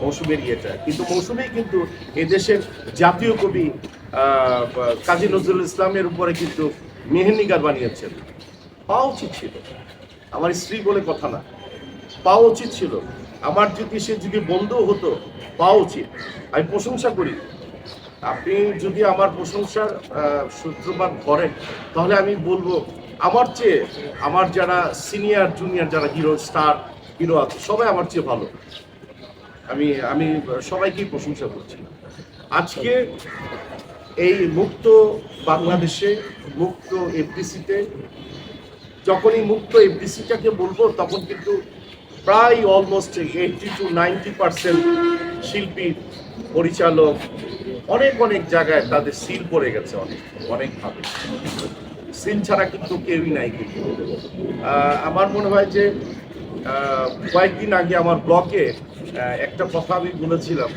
মৌসুমের ইয়েটা। কিন্তু মৌসুমি কিন্তু এদেশের জাতীয় কবি কাজী নজরুল ইসলামের উপরে কিন্তু মেহেন্দিগার বানিয়েছেন। পাওয়া উচিত ছিল। আমার স্ত্রী বলে কথা না। পাওয়া উচিত ছিল। আমার যদি সে যদি বন্ধু হতো পাওয়া উচিত। আমি প্রশংসা করি। আপনি যদি আমার প্রশংসার সূত্রপাত করেন তাহলে আমি বলব, আমার চেয়ে আমার যারা সিনিয়র জুনিয়র যারা হিরো স্টার হিরো আছে, সবাই আমার চেয়ে ভালো। আমি আমি সবাইকেই প্রশংসা করছি আজকে এই মুক্ত বাংলাদেশে মুক্ত এফডিসিতে যখনই মুক্ত এফডিসিটাকে বলব তখন কিন্তু প্রায় almost eighty two ninety percent শিল্পী পরিচালক অনেক অনেক জায়গায় তাদের সিল পড়ে গেছে অনেক অনেকভাবে। সিল ছাড়া কিন্তু কেউই নাই কিন্তু। আমার মনে হয় যে কয়েকদিন আগে আমার আহ, একটা কথা আমি বলেছিলাম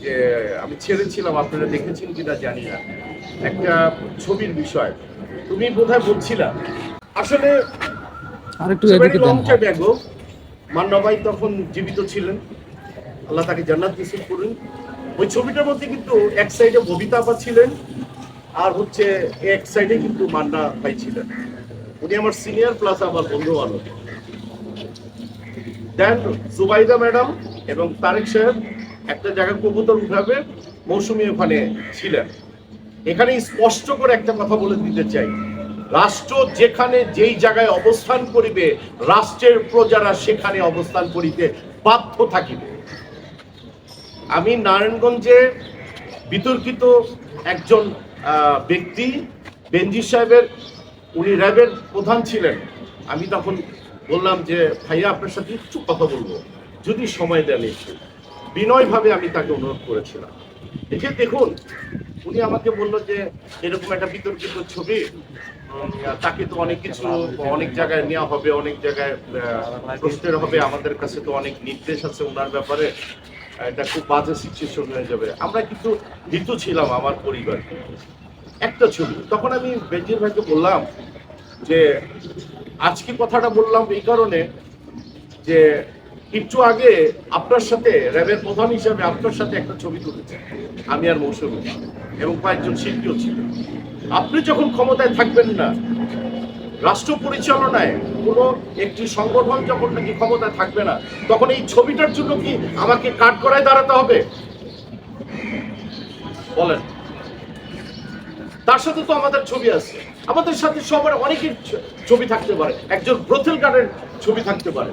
যে আমি ছেড়েছিলাম আপনারা দেখেছেন কিনা জানি না। একটা ছবির বিষয়। তুমি বোধহয় বলছিলা। আসলে আরেকটু It's a এদিকে দেন। long time মান্না ভাই তখন জীবিত ছিলেন। আল্লাহ তাকে জান্নাত নসিব করুন। ওই ছবিটার মধ্যে কিন্তু এক সাইডে ববিতা আপা ছিলেন আর হচ্ছে এক সাইডে কিন্তু মান্না ভাই ছিলেন। উনি আমার সিনিয়র প্লাস আমার বন্ধু বান্ধব দেন জুবাইদা ম্যাডাম এবং তারেক সাহেব একটা জায়গায় কবুতর উঠাবে মৌসুমী ওখানে ছিলেন। এখানে স্পষ্ট করে একটা কথা বলে দিতে চাই। রাষ্ট্র যেখানে যেই জায়গায় অবস্থান করিবে, রাষ্ট্রের প্রজারা সেখানে অবস্থান করিতে বাধ্য থাকিবে। আমি নারায়ণগঞ্জে বিতর্কিত একজন ব্যক্তি বেনজি সাহেবের, উনি র্যাবের প্রধান ছিলেন। আমি তখন বললাম যে, ভাইয়া, আপনার সাথে একটু কথা বলব, যদি সময় দেন একটু। বিনয়ভাবে আমি তাকে অনুরোধ করেছিলাম। যে দেখুন, উনি আমাকে বলল যে, এরকম একটা বিতর্কিত ছবি তাকে তো অনেক কিছু, অনেক জায়গায় নেওয়া হবে, অনেক জায়গায় প্রশ্নের হবে, আমাদের কাছে তো অনেক নির্দেশ আছে ওনার ব্যাপারে। এটা খুব বাজে সিচুয়েশন হয়ে যাবে। আমরা কিন্তু ভীতু ছিলাম আমার পরিবার একটা ছবি, তখন আমি বেজির ভাইকে বললাম যে আজকে কথাটা বললাম এই কারণে যে একটু আগে আপনার সাথে, র্যাবের প্রধান হিসাবে আপনার সাথে একটা ছবি তুলেছে, আমি আর মৌসুমী। এবং কয়েকজন শিল্পীও ছিল। আপনি যখন ক্ষমতায় থাকবেন না, রাষ্ট্র পরিচালনায় কোনো একটি সংগঠন যখন নাকি ক্ষমতায় থাকবে না, তখন এই ছবিটার জন্য কি আমাকে কাঠ করায় দাঁড়াতে হবে? বলেন। তার সাথে তো আমাদের ছবি আছে। আমাদের সাথে সবার অনেকের ছবি থাকতে পারে। একজন ব্রথেল গার্ডের ছবি থাকতে পারে।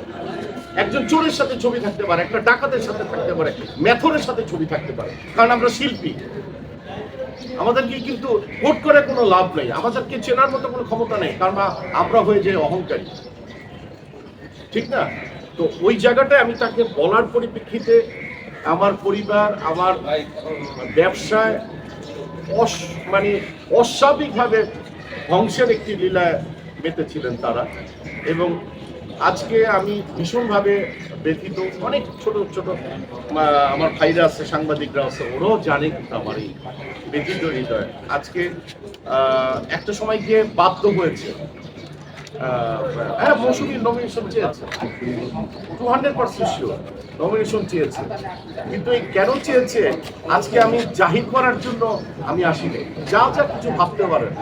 একজন চোরের সাথে ছবি থাকতে পারে। একটা ডাকাতের সাথে থাকতে পারে। মেথরের সাথে ছবি থাকতে পারে। কারণ আমরা শিল্পী। আমাদেরকে কিন্তু ভোট করে কোনো লাভ নেই। আমাদেরকে চেনার মতো কোনো ক্ষমতা নেই। কারণ আমরা হয়ে যাই অহংকারী। ঠিক না? তো ওই জায়গাটায় আমি তাকে বলার পরিপ্রেক্ষিতে আমার পরিবার, আমার ব্যবসায় অস মানে অস্বাভাবিকভাবে ধ্বংসের একটি লীলায় মেতেছিলেন তারা। এবং আজকে আমি ভীষণভাবে ব্যথিত। অনেক ছোট ছোট আমার ভাইরা আছে, সাংবাদিকরা আছে, ওরাও জানে কিন্তু আমার এই ব্যথিত হৃদয়। আজকে একটা সময় গিয়ে বাধ্য হয়েছে। হ্যাঁ মৌসুমী নমিনেশন চেয়েছে। Two hundred percent sure nomination চেয়েছে। কিন্তু এই কেন চেয়েছে? আজকে আমি জাহির করার জন্য আমি আসিনি। যা যা কিছু ভাবতে পারেন,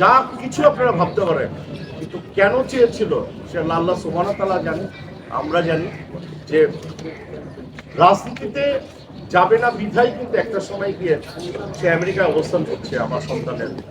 যা কিছু আপনারা ভাবতে পারেন, কিন্তু কেন চেয়েছিল সে আল্লাহ তাআলা জানে, আমরা জানি যে রাজনীতিতে যাবে না বিধায় কিন্তু একটা সময় গিয়ে সে আমেরিকায় অবস্থান করছে আমার সন্তানের।